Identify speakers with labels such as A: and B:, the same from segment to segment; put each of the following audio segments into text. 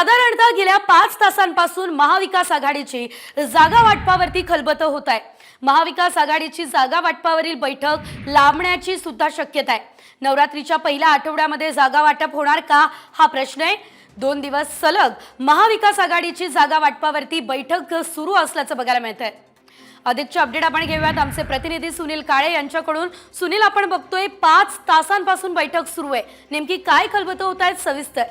A: साधारणतः गेल्या पाच तासांपासून महाविकास आघाडीची जागा वाटपावरती खलबत होत आहे. महाविकास आघाडीची जागा वाटपावरील बैठक लांबण्याची सुद्धा शक्यता आहे. नवरात्रीच्या पहिल्या आठवड्यामध्ये जागा वाटप होणार का? हा प्रश्न आहे. दोन दिवस सलग महाविकास आघाडीची जागा वाटपावरती बैठक सुरू असल्याचं बघायला मिळत आहे अधिकचे अपडेट आपण घेऊयात. आमचे प्रतिनिधी सुनील काळे यांच्याकडून. सुनील आपण बघतोय पाच तासांपासून बैठक सुरू आहे. नेमकी काय खलबत होत आहेत? सविस्तर.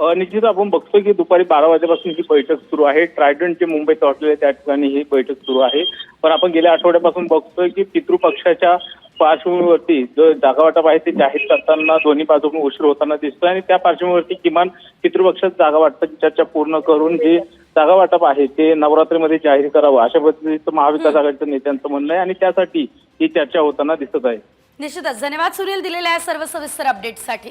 B: निश्चित आपण बघतोय की दुपारी बारा वाजेपासून ही बैठक सुरू आहे. ट्रायडंटचे मुंबईत हॉटेल आहे त्या ठिकाणी ही बैठक सुरू आहे. पण आपण गेल्या आठवड्यापासून बघतोय की पितृपक्षाच्या पार्श्वभूमीवरती जो जागावाटप आहे ते जाहीर करताना दोन्ही बाजूकडून उशीर होताना दिसतोय आणि त्या पार्श्वभूमीवरती किमान पितृपक्षात जागा वाटपाची चर्चा पूर्ण करून जे जागा वाटप आहे ते नवरात्रीमध्ये जाहीर करावं अशा पद्धतीचं महाविकास आघाडीच्या नेत्यांचं म्हणणं आहे आणि त्यासाठी ही चर्चा होताना दिसत आहे.
A: निश्चितच. धन्यवाद सुनील दिलेल्या सर्व सविस्तर अपडेटसाठी